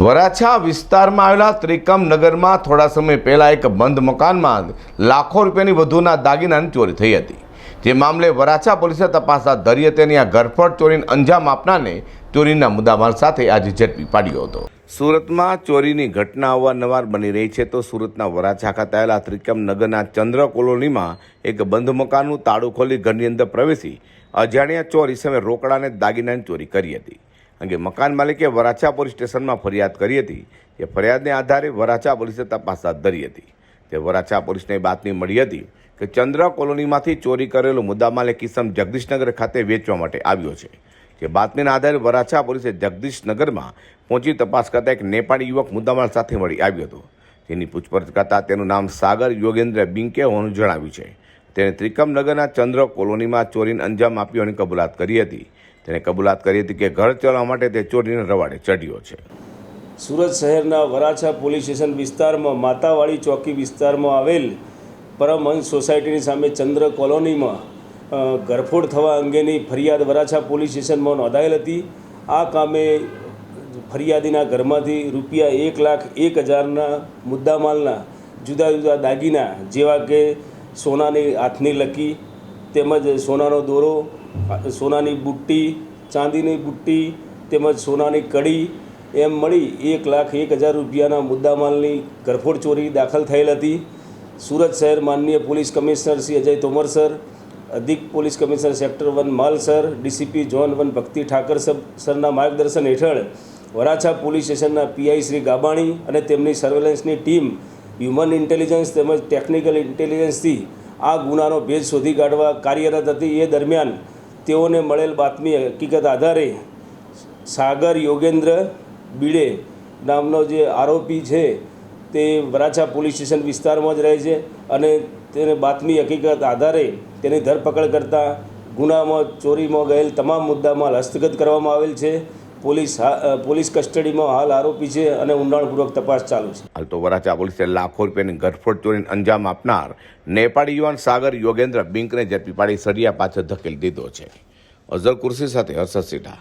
વરાછા વિસ્તારમાં આવેલા ત્રિકમ નગરમાં થોડા સમય પહેલાં એક બંધ મકાનમાં લાખો રૂપિયાની વધુના દાગીનાની ચોરી થઈ હતી. જે મામલે વરાછા પોલીસે તપાસ હાથ ધરી હતી અને આ ઘરફોડ ચોરીને અંજામ આપનારને ચોરીના મુદ્દામાલ સાથે આજે ઝડપી પાડ્યો હતો. સુરતમાં ચોરીની ઘટના અવારનવાર બની રહી છે તો સુરતના વરાછા ખાતે આવેલા ત્રિકમ નગરના ચંદ્ર કોલોનીમાં એક બંધ મકાનનું તાળું ખોલી ઘરની અંદર પ્રવેશી અજાણ્યા ચોરી સામે રોકડાને દાગીનાની ચોરી કરી હતી. અંગે મકાન માલિકે વરાછા પોલીસ સ્ટેશનમાં ફરિયાદ કરી હતી. કે ફરિયાદને આધારે વરાછા પોલીસે તપાસ હાથ ધરી હતી. તે વરાછા પોલીસને બાતમી મળી હતી કે ચંદ્ર કોલોનીમાંથી ચોરી કરેલો મુદ્દામાલ એક કિસમ જગદીશનગર ખાતે વેચવા માટે આવ્યો છે. જે બાતમીના આધારે વરાછા પોલીસે જગદીશનગરમાં પહોંચી તપાસ કરતા એક નેપાળી યુવક મુદ્દામાલ સાથે મળી આવ્યો હતો. જેની પૂછપરછ કરતા તેનું નામ સાગર યોગેન્દ્ર બિંકે હોવાનું જણાવ્યું છે. તેણે ત્રિકમનગરના ચંદ્ર કોલોનીમાં ચોરીને અંજામ આપ્યો અને કબૂલાત કરી હતી. તેણે કબૂલાત કરી હતી કે ઘર ચલાવવા માટે તે ચોરીને રવાડે ચડ્યો છે. સુરત શહેરના વરાછા પોલીસ સ્ટેશન વિસ્તારમાં માતાવાડી ચોકી વિસ્તારમાં આવેલ પરમહંસ સોસાયટીની સામે ચંદ્ર કોલોનીમાં ગરફોડ થવા અંગેની ફરિયાદ વરાછા પોલીસ સ્ટેશનમાં નોંધાયેલ હતી. આ કામે ફરિયાદીના ઘરમાંથી રૂપિયા એક લાખ એક હજારના મુદ્દામાલના જુદા જુદા દાગીના જેવા કે સોનાની હાથની લકી તેમજ સોનાનો દોરો, સોનાની બુટ્ટી, ચાંદીની બુટ્ટી તેમજ સોનાની કડી એમ મળી એક લાખ એક હજાર રૂપિયાના મુદ્દામાલની ઘરફોડ ચોરી દાખલ થયેલ હતી. સુરત શહેર માનનીય police commissioner Shri Ajay Tomar sir, અધિક police commissioner sector one Mal sir, DCP zone one Bhakti Thakar સરના માર્ગદર્શન હેઠળ વરાછા પોલીસ સ્ટેશનના પીઆઈ શ્રી ગાબાણી અને તેમની સર્વેલન્સની ટીમ હ્યુમન ઇન્ટેલિજન્સ તેમજ ટેકનિકલ ઇન્ટેલિજન્સથી આ ગુનાનો ભેદ શોધી કાઢવા કાર્યરત હતી. એ દરમિયાન તેઓને મળેલ બાતમી હકીકત આધારે સાગર યોગેન્દ્ર બીડે નામનો જે આરોપી છે તે વરાછા પોલીસ સ્ટેશન વિસ્તારમાં જ રહે છે અને તેને બાતમી હકીકત આધારે તેની ધરપકડ કરતા ગુનામાં ચોરીમાં ગયેલ તમામ મુદ્દામાં હસ્તગત કરવામાં આવેલ છે. પોલીસ પોલીસ કસ્ટડીમાં હાલ આરોપી છે અને ઊંડાણપૂર્વક તપાસ ચાલુ છે. હાલ તો વરાછા પોલીસે લાખો રૂપિયાની ગઠફોડ ચોરીને અંજામ આપનાર નેપાળી યુવાન સાગર યોગેન્દ્ર બિંકને ઝડપી પાડી સરિયા પાછળ ધકેલી દીધો છે. અઝર કુર્સી સાથે હર્ષદ સિઢા